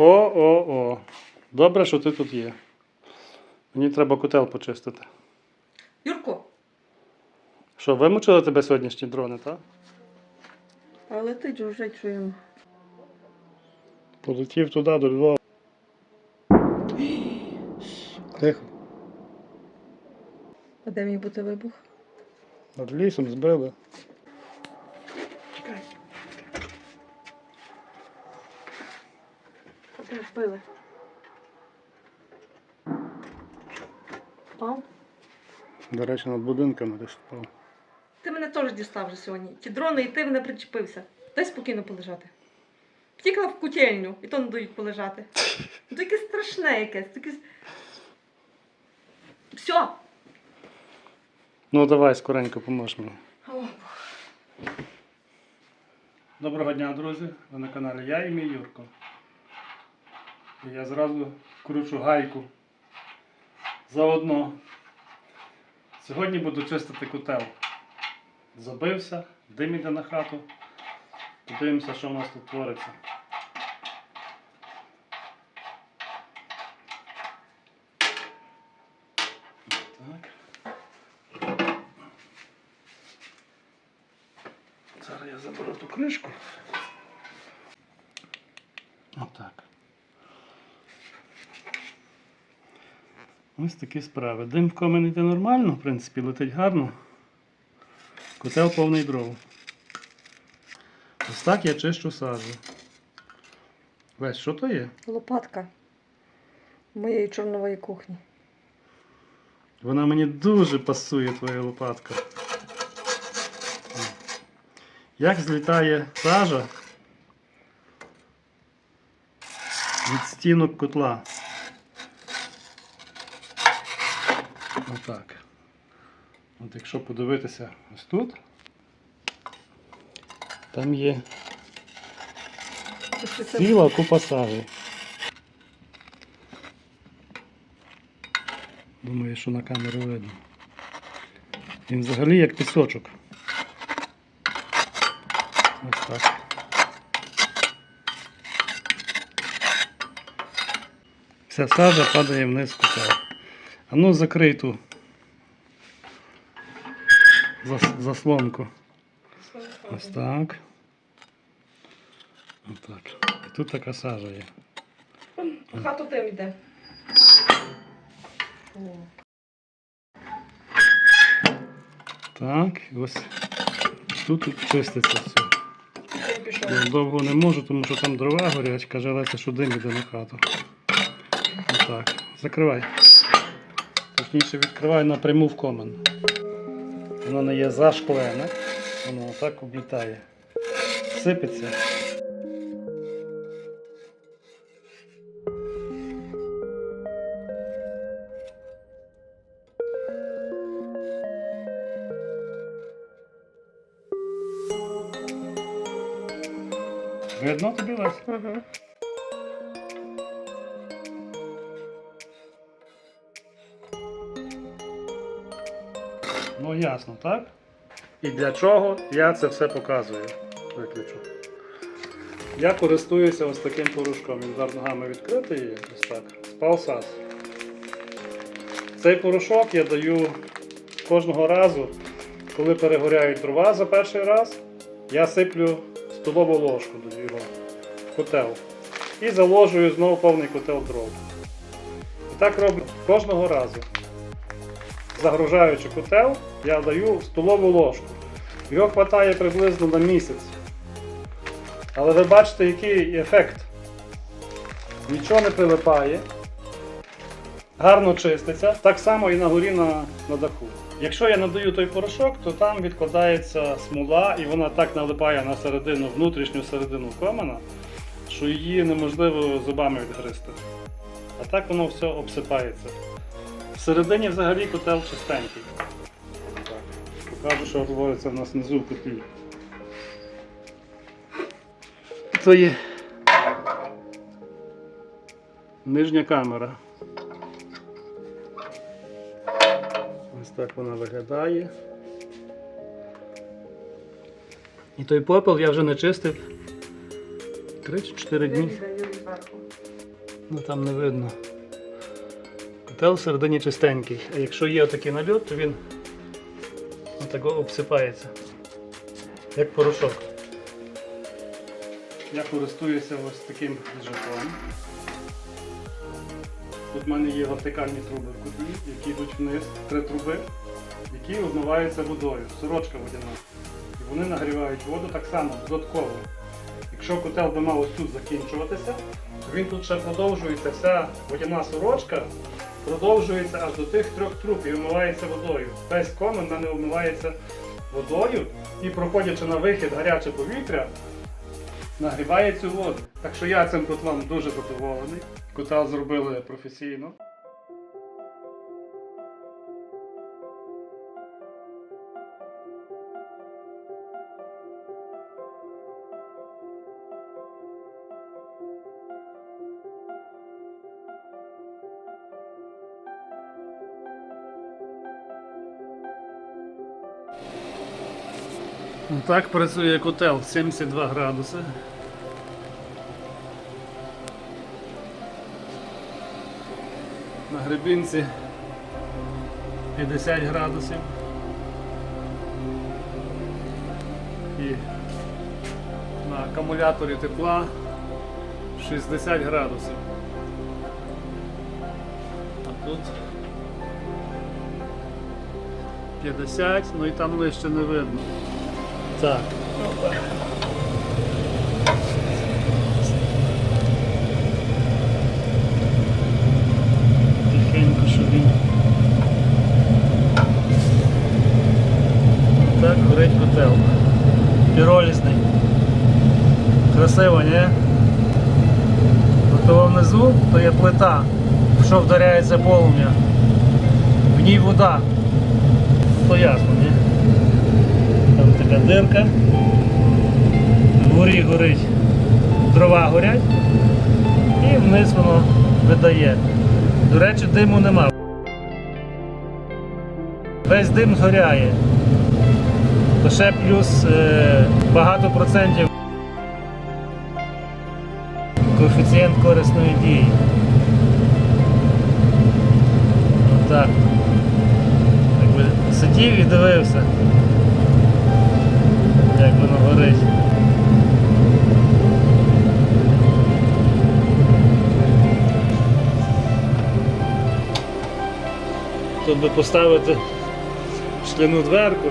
О-о-о. Добре, що ти тут є. Мені треба котел почистити. Юрко, Що, вимучили тебе сьогоднішні дрони, так? а летить вже чуємо. Полетів туди до Львова. Тихо. А де мій бути вибух? Над лісом збили. Де вбили? Впав? До речі, над будинками десь впав. Ти мене теж дістав вже сьогодні. Ті дрони, і ти мене причепився. Дай спокійно полежати. Втікла в кутельню, і то не дають полежати. Ну, таке страшне якесь. Таке... Все. Ну давай скоренько поможеш мені. О, Доброго дня, друзі! Ви на каналі я і мій Юрко. Я зразу кручу гайку. Заодно. Сьогодні буду чистити котел. Забився, дим іде на хату. Подивимося, що в нас тут твориться. Так. Зараз я заберу ту кришку. Отак. Ось такі справи. Дим в комін йде нормально, в принципі, летить гарно. Котел повний дров. Ось так я чищу сажу. Весь, що то є? Лопатка моєї чорнової кухні. Вона мені дуже пасує, твоя лопатка. Як злітає сажа від стінок котла. Отак. От якщо подивитися ось тут, там є ціла купа сажі. Думаю, що на камеру видно. Він взагалі як пісочок. Ось так. Вся сажа падає вниз котел. А ну закрий ту заслонку. Ось так. Ось так. І тут така сажа є. Хату тим йде. Так, ось тут, тут чиститься все. Я довго не можу, тому що там дрова горять, каже Леся, що дим іде на хату. Отак. Закривай. Точніше відкривай напряму в комен. Воно не є зашклене, воно отак облітає. Сипеться. Видно тобі Лесь? Угу. Ну ясно, так? І для чого я це все показую. Виключу. Я користуюся ось таким порошком. Він зараз ногами відкритий ось так. Спалсас. Цей порошок я даю кожного разу, коли перегоряють дрова за перший раз, я сиплю столову ложку до його котел. І заложую знову повний котел дров. І так роблю кожного разу загружаючи котел, я даю столову ложку. Його вистачає приблизно на місяць. Але ви бачите, який ефект. Нічого не прилипає, гарно чиститься, так само і на горі на, на даху. Якщо я надаю той порошок, то там відкладається смола і вона так налипає на середину, внутрішню середину комена, що її неможливо зубами відгризти. А так воно все обсипається. Всередині взагалі котел чистенький. Покажу, що твориться в нас внизу в котлі. Це є нижня камера. Ось так вона виглядає. І той попел я вже не чистив 3 чи 4 дні. Ну там не видно. Котел всередині чистенький, а якщо є отакий нальот, то він отако обсипається. Як порошок. Я користуюся ось таким жетоном. Тут в мене є вертикальні труби в котлі, які йдуть вниз, три труби, які обмиваються водою, сорочка водяна. І вони нагрівають воду так само, додатково. Якщо котел би мав тут закінчуватися, то він тут ще продовжується, вся водяна сорочка продовжується аж до тих трьох труб і вмивається водою. Весь комен в мене вмивається водою і проходячи на вихід гаряче повітря, нагріває цю воду. Так що я цим котлом дуже задоволений. Котел зробили професійно. Так працює котел 72 градуси. На грибінці 50 градусів. І на акумуляторі тепла 60 градусів. А тут 50, ну і там лише не видно. Так. Тихенько, щоб він. Так горить котел. Піролізний. Красиво, ні? Ото внизу то є плита, що вдаряється полум'я. В ній вода. То ясно, ні? Там така дирка. Вгорі горить. Дрова горять і вниз воно видає. До речі, диму нема. Весь дим згоряє. Ще плюс е, багато процентів коефіцієнт корисної дії. Так. Сидів і дивився як воно горить. Тут би поставити шкляну дверку.